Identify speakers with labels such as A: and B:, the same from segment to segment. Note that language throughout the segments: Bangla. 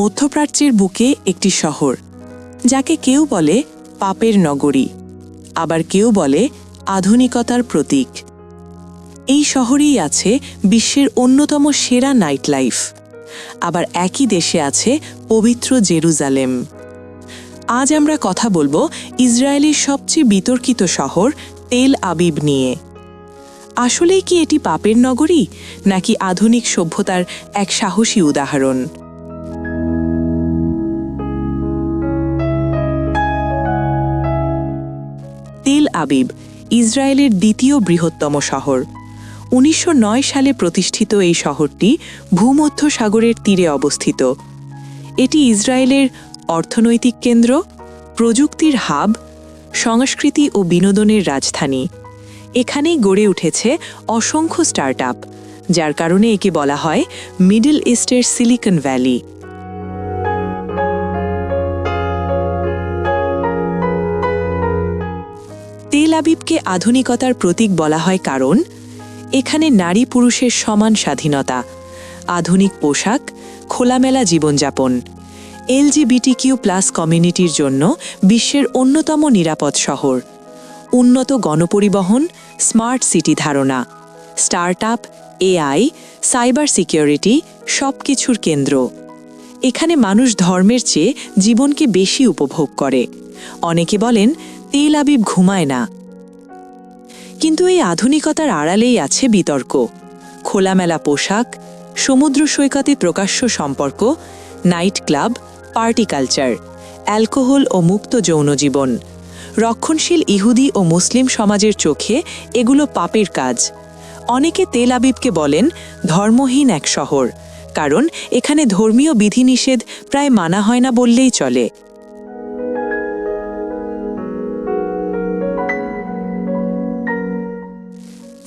A: মধ্যপ্রাচ্যের বুকে একটি শহর, যাকে কেউ বলে পাপের নগরী, আবার কেউ বলে আধুনিকতার প্রতীক। এই শহরেই আছে বিশ্বের অন্যতম সেরা নাইট লাইফ আবার একই দেশে আছে পবিত্র জেরুজালেম। আজ আমরা কথা বলব ইসরায়েলের সবচেয়ে বিতর্কিত শহর তেল আবিব নিয়ে। আসলেই কি এটি পাপের নগরী, নাকি আধুনিক সভ্যতার এক সাহসী উদাহরণ? আবিব ইসরায়েলের দ্বিতীয় বৃহত্তম শহর। উনিশশো নয় সালে প্রতিষ্ঠিত এই শহরটি ভূমধ্য সাগরের তীরে অবস্থিত। এটি ইসরায়েলের অর্থনৈতিক কেন্দ্র, প্রযুক্তির হাব, সংস্কৃতি ও বিনোদনের রাজধানী। এখানেই গড়ে উঠেছে অসংখ্য স্টার্টআপ, যার কারণে একে বলা হয় মিডল ইস্টের সিলিকন ভ্যালি। তেল আবিবকে আধুনিকতার প্রতীক বলা হয় কারণ, এখানে নারী পুরুষের সমান স্বাধীনতা, আধুনিক পোশাক, খোলামেলা জীবনযাপন, এলজিবিটিকিউ প্লাস কমিউনিটির জন্য বিশ্বের অন্যতম নিরাপদ শহর, উন্নত গণপরিবহন, স্মার্ট সিটি ধারণা, স্টার্টআপ, এআই, সাইবার সিকিউরিটি সব কিছুর কেন্দ্র। এখানে মানুষ ধর্মের চেয়ে জীবনকে বেশি উপভোগ করে। অনেকে বলেন তেল আবিব ঘুমায় না। কিন্তু এই আধুনিকতার আড়ালেই আছে বিতর্ক। খোলামেলা পোশাক, সমুদ্র সৈকতে প্রকাশ্য সম্পর্ক, night club, party culture, alcohol ও মুক্ত যৌন জীবন। রক্ষণশীল ইহুদি ও মুসলিম সমাজের চোখে এগুলো পাপের কাজ। অনেকে তেল আবিবকে বলেন, ধর্মহীন এক শহর। কারণ এখানে ধর্মীয় বিধিনিষেধ প্রায় মানা হয় না বললেই চলে।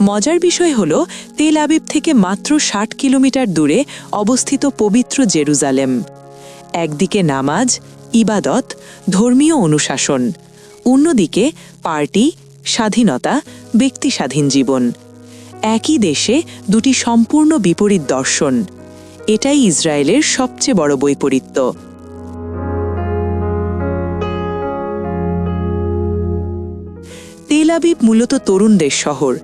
A: মজার বিষয় হল, তেল আবিব থেকে মাত্র ষাট কিলোমিটার দূরে অবস্থিত পবিত্র জেরুজালেম। একদিকে নামাজ, ইবাদত, ধর্মীয় অনুশাসন। অন্যদিকে পার্টি, স্বাধীনতা ব্যক্তি স্বাধীন জীবন। একই দেশে দুটি সম্পূর্ণ বিপরীত দর্শন। এটাই ইসরায়েলের সবচেয়ে বড় বৈপরীত্য। তেল আবিব মূলত তরুণদের শহর।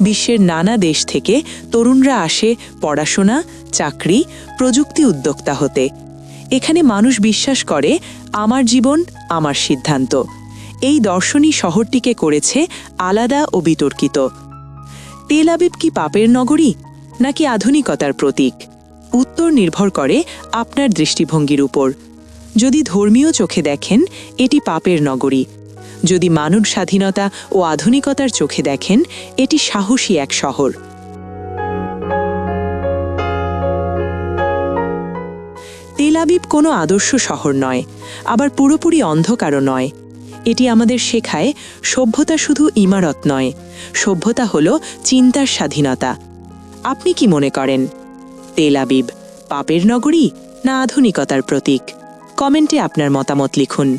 A: বিশ্বের নানা দেশ থেকে তরুণরা আসে পড়াশোনা, চাকরি, প্রযুক্তি উদ্যোক্তা হতে। এখানে মানুষ বিশ্বাস করে, আমার জীবন, আমার সিদ্ধান্ত। এই দর্শনই শহরটিকে করেছে আলাদা ও বিতর্কিত। তেল আবিব কি পাপের নগরী, নাকি আধুনিকতার প্রতীক? উত্তর নির্ভর করে আপনার দৃষ্টিভঙ্গির উপর। যদি ধর্মীয় চোখে দেখেন, এটি পাপের নগরী। যদি মানব স্বাধীনতা ও আধুনিকতার চোখে দেখেন, এটি সাহসী এক শহর। তেল আবিব কোনো আদর্শ শহর নয়, আবার পুরোপুরি অন্ধকারও নয়। এটি আমাদের শেখায় সভ্যতা শুধু ইমারত নয়, সভ্যতা হল চিন্তার স্বাধীনতা। আপনি কি মনে করেন? তেল আবিব পাপের নগরী না আধুনিকতার প্রতীক? কমেন্টে আপনার মতামত লিখুন।